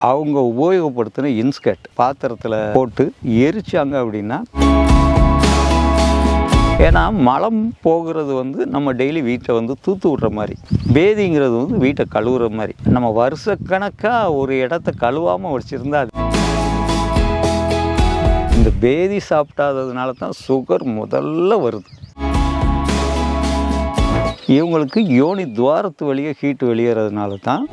அவங்க உபயோகப்படுத்தின இன்ஸ்கர்ட் பாத்திரத்தில் போட்டு எரிச்சாங்க அப்படின்னா ஏன்னா மலம் போகிறது வந்து நம்ம டெய்லி வீட்டை வந்து தூத்து விடுற மாதிரி பேதிங்கிறது வந்து வீட்டை கழுவுற மாதிரி. நம்ம வருஷக்கணக்காக ஒரு இடத்த கழுவாமல் வச்சுருந்தா இந்த பேதி சாப்பிட்டாததுனால தான் சுகர் முதல்ல வருது. இவங்களுக்கு யோனி துவாரத்து வழியே ஹீட் வெளியேறதுனால தான்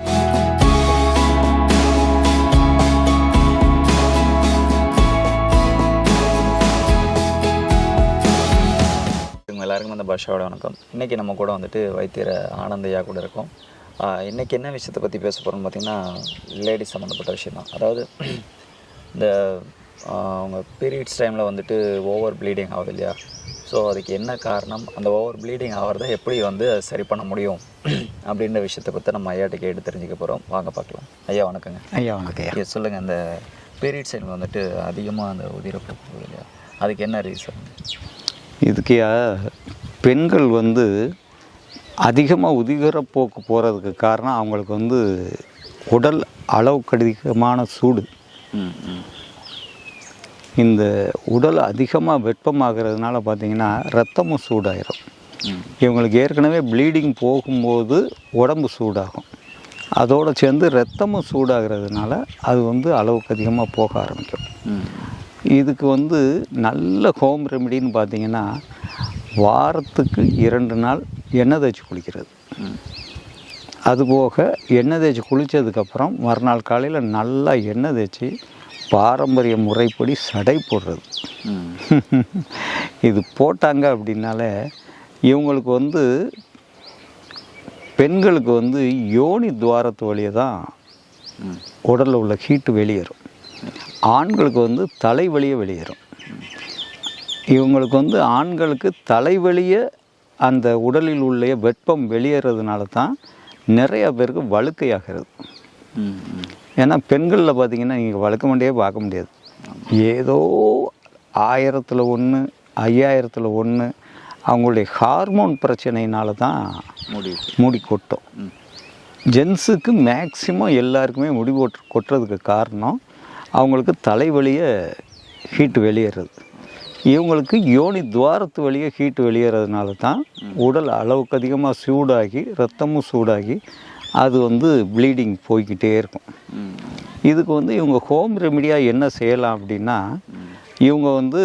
அந்த பாஷாவோட வணக்கம். இன்றைக்கி நம்ம கூட வந்துட்டு வைத்தியர் ஆனந்தையா கூட இருக்கோம். ஆஹ் இன்னைக்கு என்ன விஷயத்தை பற்றி பேச போகிறோம்னு பார்த்தீங்கன்னா லேடிஸ் சம்மந்தப்பட்ட விஷயம் தான் அதாவது இந்த அவங்க பீரியட்ஸ் டைமில் வந்துட்டு ஓவர் ப்ளீடிங் ஆகுது இல்லையா? ஸோ அதுக்கு என்ன காரணம்? அந்த ஓவர் ப்ளீடிங் ஆகிறத எப்படி வந்து சரி பண்ண முடியும்? அப்படின்ற விஷயத்தை பற்றி நம்ம ஐயாட்ட கேட்டு தெரிஞ்சுக்க போகிறோம் வாங்க பார்க்கலாம். ஐயா வணக்கங்க. ஐயா வணக்கம் சொல்லுங்கள் அந்த பீரியட்ஸ் டைமில் வந்துட்டு அதிகமாக அந்த உதிரப்போக்கு போகுது இல்லையா? அதுக்கு என்ன ரீசன் இதுக்கு பெண்கள் வந்து அதிகமாக உதிகரப்போக்கு போகிறதுக்கு காரணம் அவங்களுக்கு வந்து உடல் அளவுக்கு அதிகமான சூடு. இந்த உடல் அதிகமாக வெப்பமாகிறதுனால பார்த்தீங்கன்னா ரத்தமும் சூடாயிரும். இவங்களுக்கு ஏற்கனவே ப்ளீடிங் போகும்போது உடம்பு சூடாகும். அதோடு சேர்ந்து ரத்தமும் சூடாகிறதுனால அது வந்து அளவுக்கு அதிகமாக போக ஆரம்பிக்கும். இதுக்கு வந்து நல்ல ஹோம் ரெமெடின்னு பார்த்தீங்கன்னா வாரத்துக்கு இரண்டு நாள் எண்ணெய் தேய்ச்சி குளிக்கிறது. அதுபோக எண்ணெய் தேய்ச்சி குளித்ததுக்கப்புறம் மறுநாள் காலையில் நல்லா எண்ணெய் தேய்ச்சி பாரம்பரிய முறைப்படி சடை போடுறது. இது போட்டாங்க அப்படின்னாலே இவங்களுக்கு வந்து பெண்களுக்கு வந்து யோனி துவாரத்து வழியே தான் உடலில் உள்ள ஹீட்டு வெளியேறும். ஆண்களுக்கு வந்து தலை வழியே வெளியேறும். இவங்களுக்கு வந்து ஆண்களுக்கு தலைவலியே அந்த உடலில் உள்ள வெப்பம் வெளியேறதுனால தான் நிறைய பேருக்கு வழுக்கையாகிறது. ஏன்னா பெண்களில் பார்த்தீங்கன்னா நீங்கள் வழுக்க முடியே பார்க்க முடியாது. ஏதோ ஆயிரத்தில் ஒன்று ஐயாயிரத்தில் ஒன்று அவங்களுடைய ஹார்மோன் பிரச்சனையினால தான் முடிவு முடி கொட்டும். ஜென்ஸுக்கு மேக்சிமம் எல்லாருக்குமே முடி கொட் கொட்டுறதுக்கு காரணம் அவங்களுக்கு தலைவலியே ஹீட்டு வெளியேறது. இவங்களுக்கு யோனி துவாரத்து வழியே ஹீட்டு வெளியேறதுனால தான் உடல் அளவுக்கு அதிகமாக சூடாகி ரத்தமும் சூடாகி அது வந்து ப்ளீடிங் போய்க்கிட்டே இருக்கும். இதுக்கு வந்து இவங்க ஹோம் ரெமிடியாக என்ன செய்யலாம் அப்படின்னா இவங்க வந்து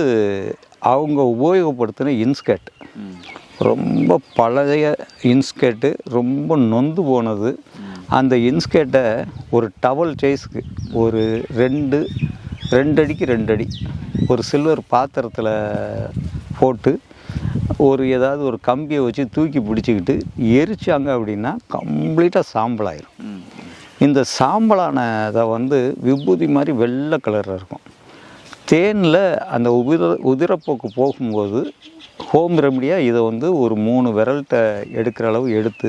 அவங்க உபயோகப்படுத்தின இன்ஸ்கர்ட் ரொம்ப பழைய இன்ஸ்கர்ட்டு ரொம்ப நொந்து போனது. அந்த இன்ஸ்கர்ட்டை ஒரு டவல் சைஸ்க்கு ஒரு ரெண்டு ரெண்டு அடிக்கு ரெண்டு அடி ஒரு சில்வர் பாத்திரத்தில் போட்டு ஒரு ஏதாவது ஒரு கம்பியை வச்சு தூக்கி பிடிச்சிக்கிட்டு எரிச்சாங்க அப்படின்னா கம்ப்ளீட்டாக சாம்பலாயிரும். ம் இந்த சாம்பலானதை வந்து விபூதி மாதிரி வெள்ளை கலரில் இருக்கும். தேனில் அந்த உதிர உதிரப்போக்கு போகும்போது ஹோம் ரெமடியாக இதை வந்து ஒரு மூணு விரல்கிட்ட எடுக்கிற அளவு எடுத்து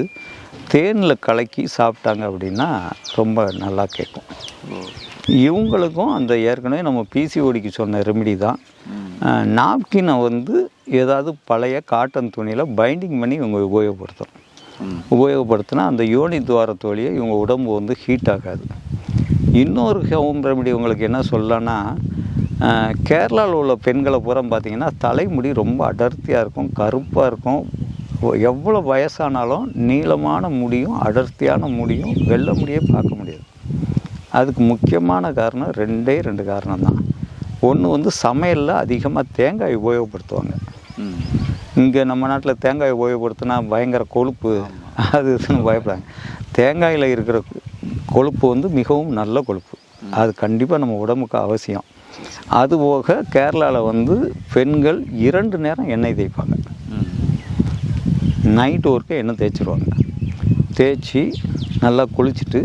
தேனில் கலக்கி சாப்பிட்டாங்க அப்படின்னா ரொம்ப நல்லா கேட்கும் இவங்களுக்கும் அந்த ஏற்கனவே நம்ம பிசிஓடிக்கு சொன்ன ரெமெடி தான். நாப்கினை வந்து ஏதாவது பழைய காட்டன் துணியில் பைண்டிங் பண்ணி இவங்க உபயோகப்படுத்தணும். உபயோகப்படுத்தினா அந்த யோனி துவாரத்து வழியே இவங்க உடம்பு வந்து ஹீட் ஆகாது. இன்னொரு ஹோம் ரெமெடி உங்களுக்கு என்ன சொல்லலாம்னா கேரளாவில் உள்ள பெண்களை பூரா பார்த்தீங்கன்னா தலைமுடி ரொம்ப அடர்த்தியாக இருக்கும் கருப்பாக இருக்கும். எவ்வளோ வயசானாலும் நீளமான முடியும் அடர்த்தியான முடியும் வெள்ளை முடியே பார்க்க அதுக்கு முக்கியமான காரணம் ரெண்டே ரெண்டு காரணம் தான் ஒன்று வந்து சமையலில் அதிகமாக தேங்காய் உபயோகப்படுத்துவாங்க. இங்கே நம்ம நாட்டில் தேங்காய் உபயோகப்படுத்தினா பயங்கர கொழுப்பு. அது இதுன்னு தேங்காயில் இருக்கிற கொழுப்பு வந்து மிகவும் நல்ல கொழுப்பு. அது கண்டிப்பாக நம்ம உடம்புக்கு அவசியம். அதுபோக கேரளாவில் வந்து பெண்கள் இரண்டு நேரம் எண்ணெய் தேய்ப்பாங்க. நைட் ஒர்க்கு எண்ணெய் தேய்ச்சிருவாங்க. தேய்ச்சி நல்லா குளிச்சுட்டு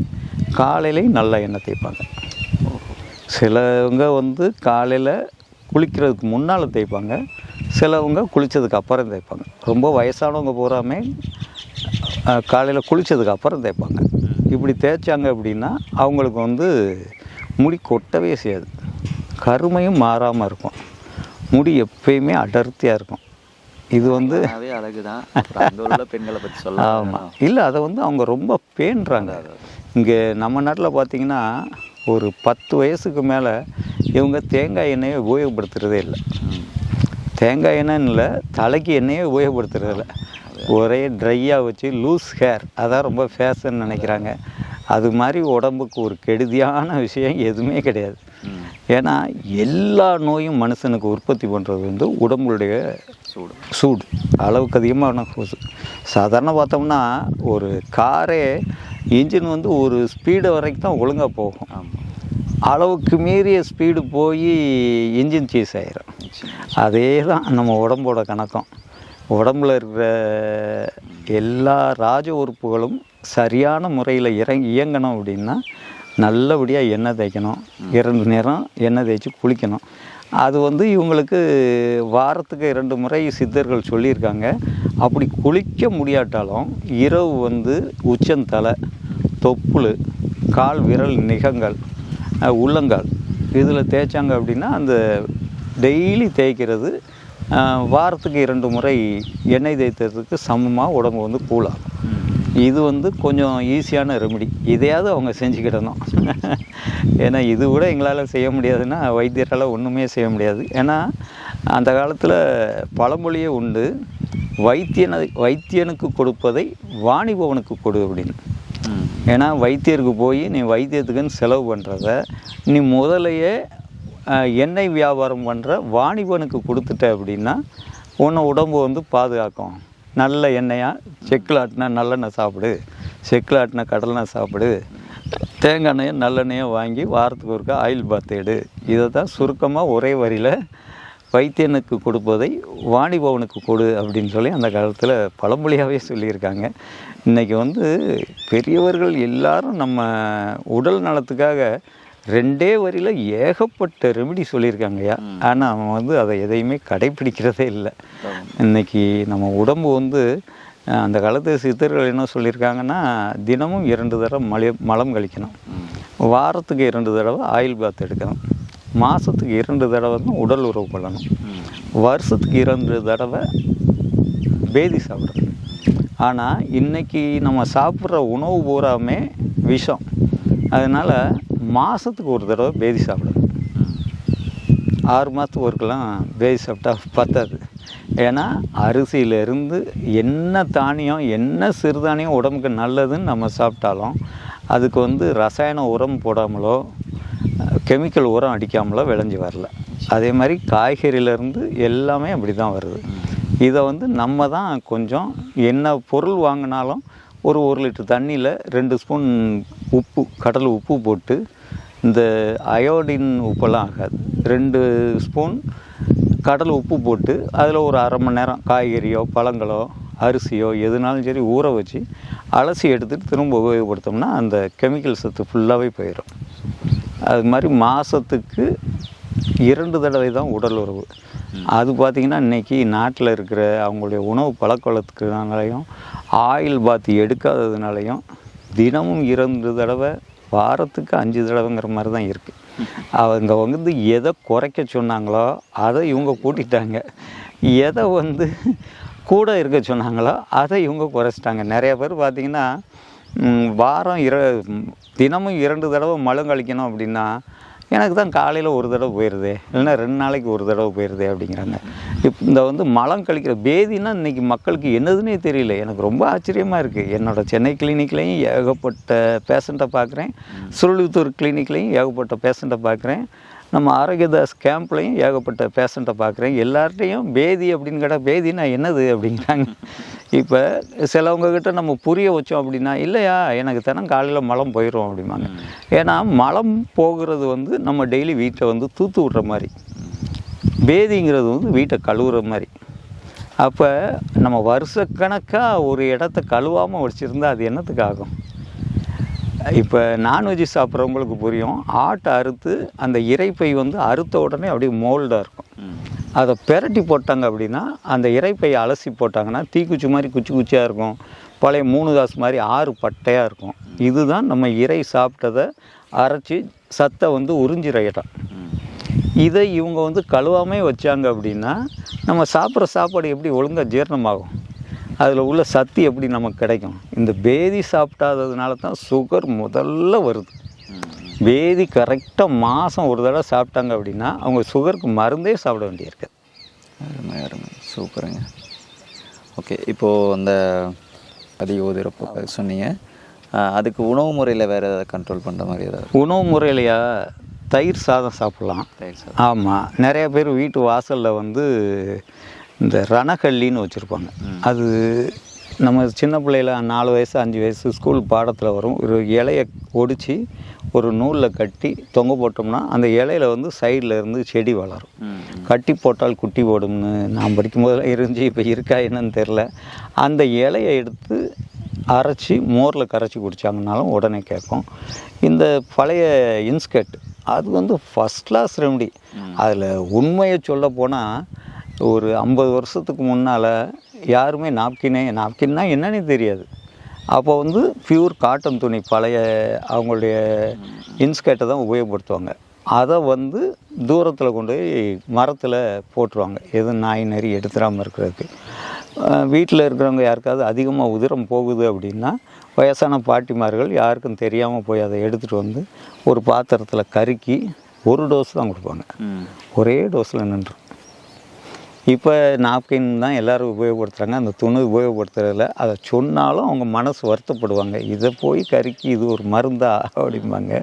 காலையிலையும் நல்லா எண்ணெய் தேய்ப்பாங்க. சிலவங்க வந்து காலையில் குளிக்கிறதுக்கு முன்னால் தேய்ப்பாங்க சிலவங்க குளித்ததுக்கு அப்புறம் தேய்ப்பாங்க. ரொம்ப வயசானவங்க பூராமே காலையில் குளித்ததுக்கு அப்புறம் தேய்ப்பாங்க. இப்படி தேய்ச்சாங்க அப்படின்னா அவங்களுக்கு வந்து முடி கொட்டவே செய்யாது. கருமையும் மாறாமல் இருக்கும். முடி எப்பயுமே அடர்த்தியாக இருக்கும். இது வந்து அதே அழகு தான் பெண்களை பற்றி சொல்ல ஆமாம் இல்லை அதை வந்து அவங்க ரொம்ப பேணுறாங்க இங்கே நம்ம நாட்டில் பார்த்தீங்கன்னா ஒரு பத்து வயசுக்கு மேலே இவங்க தேங்காய் எண்ணெயை உபயோகப்படுத்துகிறதே இல்லை. தேங்காய் எண்ணெய்னு இல்லை தலைக்கு எண்ணெயே உபயோகப்படுத்துறது இல்லை. ஒரே ட்ரையாக வச்சு லூஸ் ஹேர் அதான் ரொம்ப ஃபேஷன் நினைக்கிறாங்க. அது மாதிரி உடம்புக்கு ஒரு கெடுதியான விஷயம் எதுவுமே கிடையாது. ஏன்னா எல்லா நோயும் மனுஷனுக்கு உற்பத்தி பண்ணுறது வந்து உடம்புடைய சூடு. சூடு. அளவுக்கு அதிகமான கொசு சாதாரண பார்த்தோம்னா ஒரு காரே இன்ஜின் வந்து ஒரு ஸ்பீடு வரைக்கும் தான் ஒழுங்காக போகும். அளவுக்கு மீறிய ஸ்பீடு போய் இன்ஜின் சீஸ் ஆயிரும். அதே தான் நம்ம உடம்போட கணக்கம். உடம்புல இருக்கிற எல்லா ராஜ உறுப்புகளும் சரியான முறையில் இறங்கி இயங்கணும் அப்படின்னா நல்லபடியாக எண்ணெய் தேய்க்கணும். இரண்டு நேரம் எண்ணெய் தேய்ச்சி குளிக்கணும். அது வந்து இவங்களுக்கு வாரத்துக்கு இரண்டு முறை சித்தர்கள் சொல்லியிருக்காங்க. அப்படி குளிக்க முடியாட்டாலும் இரவு வந்து உச்சந்தலை தொப்புள் கால் விரல் நிகங்கள் அஹ், உள்ளங்கால். இதில் தேய்ச்சாங்க அப்படின்னா அந்த டெய்லி தேய்க்கிறது வாரத்துக்கு இரண்டு முறை எண்ணெய் தேய்த்ததுக்கு சமமாக உடம்பு வந்து கூலாகும் இது வந்து கொஞ்சம் ஈஸியான ரெமெடி இதையாவது அவங்க செஞ்சுக்கிடணும். ஏன்னா இது கூட எங்களால் செய்ய முடியாதுன்னா வைத்தியரால் ஒன்றுமே செய்ய முடியாது. ஏன்னா அந்த காலத்தில் பழமொழியே உண்டு வைத்தியனை வைத்தியனுக்கு கொடுப்பதை வாணிபவனுக்கு கொடு அப்படின்னு. ஏன்னா வைத்தியருக்கு போய் நீ வைத்தியத்துக்குன்னு செலவு பண்ணுறத நீ முதலையே எண்ணெய் வியாபாரம் பண்ணுற வாணிபனுக்கு கொடுத்துட்ட அப்படின்னா உன்னை உடம்பு வந்து பாதுகாக்கும். நல்ல எண்ணெயாக செக்கில் ஆட்டினா நல்லெண்ணெய் சாப்பிடு. செக்கில் ஆட்டின கடலெண்ணெய் சாப்பிடு. தேங்காய் எண்ணெயை நல்லெண்ணெயை வாங்கி வாரத்துக்கு ஒருக்கா ஆயில் பாத் எடு. இதை தான் சுருக்கமாக ஒரே வரியில் வைத்தியனுக்கு கொடுப்பதை வாணிபவனுக்கு கொடு அப்படின்னு சொல்லி அந்த காலத்தில் பழமொழியாகவே சொல்லியிருக்காங்க. இன்றைக்கி வந்து பெரியவர்கள் எல்லாரும் நம்ம உடல் நலத்துக்காக ரெண்டே வரியில் ஏகப்பட்ட ரெமெடி சொல்லியிருக்காங்கய்யா ஆனால் அவன் வந்து அதை எதையுமே கடைப்பிடிக்கிறதே இல்லை. இன்னைக்கு நம்ம உடம்பு வந்து அந்த காலத்து சித்தர்கள் என்ன சொல்லியிருக்காங்கன்னா தினமும் இரண்டு தடவை மலை மலம் கழிக்கணும். வாரத்துக்கு இரண்டு தடவை ஆயில் பாத் எடுக்கணும். மாதத்துக்கு இரண்டு தடவை தான் உடல் உறவு பண்ணணும் வருஷத்துக்கு இரண்டு தடவை பேதி சாப்பிடணும். ஆனால் இன்னைக்கு நம்ம சாப்பிட்ற உணவு பூராமே விஷம். அதனால் மாதத்துக்கு ஒரு தடவை பேதி சாப்பிடணும். ஆறு மாதத்துக்கு ஒருக்கெல்லாம் பேதி சாப்பிட்டா பத்தாது. ஏன்னா அரிசியிலேருந்து என்ன தானியம் என்ன சிறுதானியம் உடம்புக்கு நல்லதுன்னு நம்ம சாப்பிட்டாலும் அதுக்கு வந்து ரசாயன உரம் போடாமலோ கெமிக்கல் உரம் அடிக்காமலோ விளைஞ்சி வரல. அதே மாதிரி காய்கறியிலேருந்து எல்லாமே அப்படி தான் வருது. இதை வந்து நம்ம தான் கொஞ்சம் என்ன பொருள் வாங்கினாலும் ஒரு ஒரு லிட்டர் தண்ணியில் ரெண்டு ஸ்பூன் உப்பு கடல் உப்பு போட்டு இந்த அயோடின் உப்பெல்லாம் ஆகாது ரெண்டு ஸ்பூன் கடல் உப்பு போட்டு அதில் ஒரு அரை மணி நேரம் காய்கறியோ பழங்களோ அரிசியோ எதுனாலும் சரி ஊற வச்சு அலசி எடுத்துட்டு திரும்ப உபயோகப்படுத்தோம்னா அந்த கெமிக்கல் சத்து ஃபுல்லாகவே போயிடும் அது மாதிரி மாதத்துக்கு இரண்டு தடவை தான் உடல் உறவு. அது பார்த்திங்கன்னா இன்றைக்கி நாட்டில் இருக்கிற அவங்களுடைய உணவு பழக்க ஆயில் பாத்தி எடுக்காததுனாலையும் தினமும் இரண்டு தடவை வாரத்துக்கு அஞ்சு தடவைங்கிற மாதிரி தான் இருக்குது அவங்க வந்து எதை குறைக்க சொன்னாங்களோ அதை இவங்க கூட்டிட்டாங்க. எதை வந்து கூட இருக்க சொன்னாங்களோ அதை இவங்க குறைச்சிட்டாங்க. நிறைய பேர் பார்த்திங்கன்னா வாரம் இர தினமும் இரண்டு தடவை மலம் கழிக்கணும் அப்படின்னா எனக்கு தான் காலையில் ஒரு தடவை போயிடுது இல்லைன்னா ரெண்டு நாளைக்கு ஒரு தடவை போயிடுது அப்படிங்கிறாங்க. இப்போ இந்த வந்து மலம் கழிக்கிற பேதினா இன்றைக்கி மக்களுக்கு என்னதுன்னே தெரியல. எனக்கு ரொம்ப ஆச்சரியமாக இருக்குது என்னோட சென்னை கிளினிக்லேயும் ஏகப்பட்ட பேஷண்ட்டை பார்க்குறேன் சுருளித்தூர் கிளினிக்லேயும் ஏகப்பட்ட பேஷண்ட்டை பார்க்குறேன் நம்ம ஆரோக்கியதாஸ் கேம்ப்லேயும் ஏகப்பட்ட பேஷண்ட்டை பார்க்குறேன். எல்லார்ட்டையும் பேதி அப்படின்னு கேட்டால் பேதினா என்னது? அப்படிங்கிறாங்க. இப்போ சிலவங்க கிட்ட நம்ம புரிய வச்சோம் அப்படின்னா இல்லையா எனக்கு தினம் காலையில் மலம் போயிடும் அப்படிம்பாங்க. ஏன்னா மலம் போகிறது வந்து நம்ம டெய்லி வீட்டில் வந்து தூத்து விட்ற மாதிரி. பேதிங்கிறது வந்து வீட்டை கழுவுற மாதிரி. அப்போ நம்ம வருஷக்கணக்காக ஒரு இடத்த கழுவாமல் வச்சுருந்தா அது என்னத்துக்கு ஆகும்? இப்போ நான்வெஜ் சாப்பிட்றவங்களுக்கு புரியும். ஆட்டை அறுத்து அந்த இறைப்பை வந்து அறுத்த உடனே அப்படியே மோல்டாக இருக்கும். அதை பெரட்டி போட்டாங்க அப்படின்னா அந்த இறைப்பையை அலசி போட்டாங்கன்னா தீக்குச்சி மாதிரி குச்சி குச்சியாக இருக்கும். பழைய மூணு காசு மாதிரி ஆறு பட்டையாக இருக்கும். இதுதான் நம்ம இறை சாப்பிட்டதை அரைச்சி சத்தை வந்து உறிஞ்சிற இடம் இதை இவங்க வந்து கழுவாமே வச்சாங்க அப்படின்னா நம்ம சாப்பிட்ற சாப்பாடு எப்படி ஒழுங்காக ஜீரணமாகும்? அதில் உள்ள சக்தி எப்படி நமக்கு கிடைக்கும்? இந்த பேதி சாப்பிட்டாததுனால தான் சுகர் முதல்ல வருது. வேதி கரெக்டாக மாதம் ஒரு தடவை சாப்பிட்டாங்க அப்படின்னா அவங்க சுகருக்கு மருந்தே சாப்பிட வேண்டியிருக்கு. அருமை அருமை. சூப்பருங்க. ஓகே இப்போது அந்த அதிக உதிரப்போக்கு சொன்னீங்க அதுக்கு உணவு முறையில் வேறு ஏதாவது கண்ட்ரோல் பண்ணுற மாதிரி ஏதாவது? உணவு முறையிலையா? தயிர் சாதம் சாப்பிட்லாம். தயிர் சாதம். ஆமாம் நிறைய பேர் வீட்டு வாசலில் வந்து இந்த ரணக்கல்லின்னு வச்சுருப்பாங்க. அது நம்ம சின்ன பிள்ளையில நாலு வயசு அஞ்சு வயசு ஸ்கூல் பாடத்தில் வரும். ஒரு இலையை ஒடிச்சு ஒரு நூலில் கட்டி தொங்க போட்டோம்னா அந்த இலையில வந்து சைடில் இருந்து செடி வளரும். கட்டி போட்டால் குட்டி போடும்னு நான் படிக்கும் போதெல்லாம் இருந்துச்சு இப்போ இருக்கா என்னன்னு தெரில அந்த இலையை எடுத்து அரைச்சி மோரில் கரைச்சி குடித்தாங்கனாலும் உடனே கேட்கும். இந்த பழைய இன்ஸ்கட் அது வந்து ஃபஸ்ட் கிளாஸ் ரெமடி அதில் உண்மையை சொல்ல போனால் ஒரு ஐம்பது வருஷத்துக்கு முன்னால் யாருமே நாப்கினே நாப்கின்னா என்னன்னே தெரியாது. அப்போ வந்து பியூர் காட்டன் துணி பழைய அவங்களுடைய இன்ஸ்கர்ட்டை தான் உபயோகப்படுத்துவாங்க. அதை வந்து தூரத்தில் கொண்டு போய் மரத்தில் போட்டுருவாங்க. எதுவும் நாய் நரி எடுத்துடாமல் இருக்கிறதுக்கு. வீட்டில் இருக்கிறவங்க யாருக்காவது அதிகமாக உதிரம் போகுது அப்படின்னா வயசான பாட்டிமார்கள் யாருக்கும் தெரியாமல் போய் அதை எடுத்துகிட்டு வந்து ஒரு பாத்திரத்தில் கருக்கி ஒரு டோஸ் தான் கொடுப்பாங்க. ஒரே டோஸில் நின்றும் இப்போ நாப்கின் தான் எல்லோரும் உபயோகப்படுத்துகிறாங்க அந்த துணி உபயோகப்படுத்துறதில்ல அதை சொன்னாலும் அவங்க மனசு வருத்தப்படுவாங்க. இதை போய் கறிக்கு இது ஒரு மருந்தா அப்படிம்பாங்க.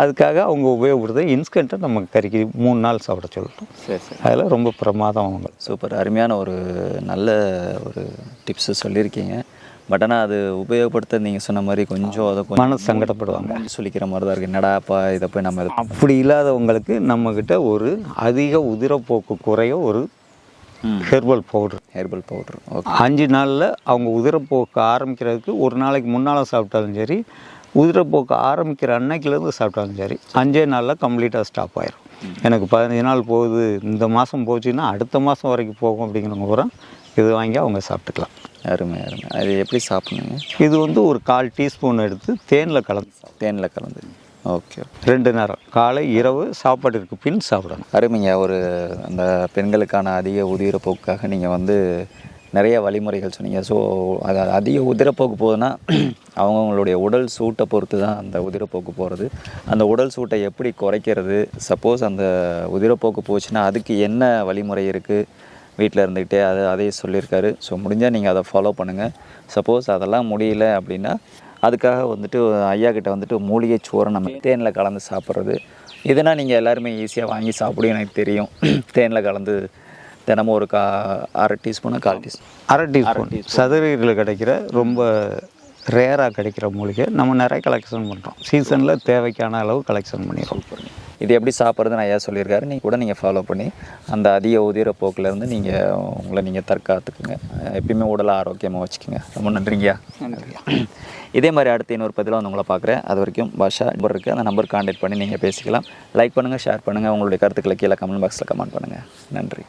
அதுக்காக அவங்க உபயோகப்படுத்த இன்ஸ்டண்ட்டை நம்ம கறிக்கு மூணு நாள் சாப்பிட சொல்லட்டும். சரி சரி. அதில் ரொம்ப பிரமாதம் அவங்க. சூப்பர். அருமையான ஒரு நல்ல ஒரு டிப்ஸு சொல்லியிருக்கீங்க. பட் ஆனால் அது உபயோகப்படுத்த நீங்கள் சொன்ன மாதிரி கொஞ்சம் அதை கொஞ்சம் மனசு சங்கடப்படுவாங்க. சொல்லிக்கிற மாதிரி தான் இருக்குது என்னடாப்பா இதை போய் நம்ம அப்படி இல்லாதவங்களுக்கு நம்மக்கிட்ட ஒரு அதிக உதிரப்போக்கு குறைய ஒரு ஹெர்பல் பவுடர் ஹெர்பல் பவுட்ரு அஞ்சு நாளில் அவங்க உதிரப்போக்கு ஆரம்பிக்கிறதுக்கு ஒரு நாளைக்கு முன்னால் சாப்பிட்டாலும் சரி உதிரப்போக்கு ஆரம்பிக்கிற அன்னைக்கிலேருந்து சாப்பிட்டாலும் சரி அஞ்சே நாளில் கம்ப்ளீட்டாக ஸ்டாப் ஆயிரும். எனக்கு பதினஞ்சு நாள் போகுது இந்த மாதம் போச்சுன்னா அடுத்த மாதம் வரைக்கும் போகும் அப்படிங்கிறவங்க பூரா இது வாங்கி அவங்க சாப்பிட்டுக்கலாம். அருமை அருமை. அது எப்படி சாப்பிடணுங்க? இது வந்து ஒரு கால் டீஸ்பூன் எடுத்து தேனில் கலந்து. தேனில் கலந்து. ஓகே. ரெண்டு நேரம். காலை இரவு சாப்பாட்டிற்கு பின் சாப்பிடணும். அருமைங்க. ஒரு அந்த பெண்களுக்கான அதிக உதிரப்போக்காக நீங்கள் வந்து நிறைய வழிமுறைகள் சொன்னீங்க. ஸோ அது அதிக உதிரப்போக்கு போகுதுன்னா அவங்கவுங்களுடைய உடல் சூட்டை பொறுத்து தான் அந்த உதிரப்போக்கு போகிறது அந்த உடல் சூட்டை எப்படி குறைக்கிறது? சப்போஸ் அந்த உதிரப்போக்கு போச்சுன்னா அதுக்கு என்ன வழிமுறை இருக்குது வீட்டில் இருந்துக்கிட்டே அதை அதையும் சொல்லியிருக்காரு. ஸோ முடிஞ்சால் நீங்கள் அதை ஃபாலோ பண்ணுங்கள் சப்போஸ் அதெல்லாம் முடியல அப்படின்னா அதுக்காக வந்துட்டு ஐயா கிட்ட வந்துட்டு மூலிகை சூரணம் தேனில் கலந்து சாப்பிட்றது. இதுனா நீங்கள் எல்லாருமே ஈஸியாக வாங்கி சாப்பிடும் எனக்கு தெரியும். தேனில் கலந்து தினமும் ஒரு கா அரை டீஸ்பூனு கால் டீஸ்பூன் அரை டீஸ்பூன் சதுரகிரியில் கிடைக்கிற ரொம்ப ரேராக கிடைக்கிற மூலிகை நம்ம நிறைய கலெக்ஷன் பண்ணுறோம் சீசனில் தேவைக்கான அளவு கலெக்ஷன் பண்ணிடுறோம். இது எப்படி சாப்பிட்றதுன்னு ஐயா சொல்லியிருக்காரு. நீங்கள் கூட நீங்கள் ஃபாலோ பண்ணி அந்த அதிக உதிர போக்கிலேருந்து நீங்கள் உங்களை நீங்கள் தற்காத்துக்குங்க. எப்பயுமே உடலை ஆரோக்கியமாக வச்சுக்கோங்க. ரொம்ப நன்றிங்கய்யா. இதே மாதிரி அடுத்து இன்னொரு பதிலாக வந்து உங்களை பார்க்குறேன். அது வரைக்கும் பாஷா நம்பர் இருக்குது அந்த நம்பர் காண்டாக்ட் பண்ணி நீங்கள் பேசிக்கலாம். லைக் பண்ணுங்கள் ஷேர் பண்ணுங்கள் உங்களுடைய கருத்துக்களை கீழே கமெண்ட் பாக்ஸில் கமெண்ட் பண்ணுங்கள் நன்றி.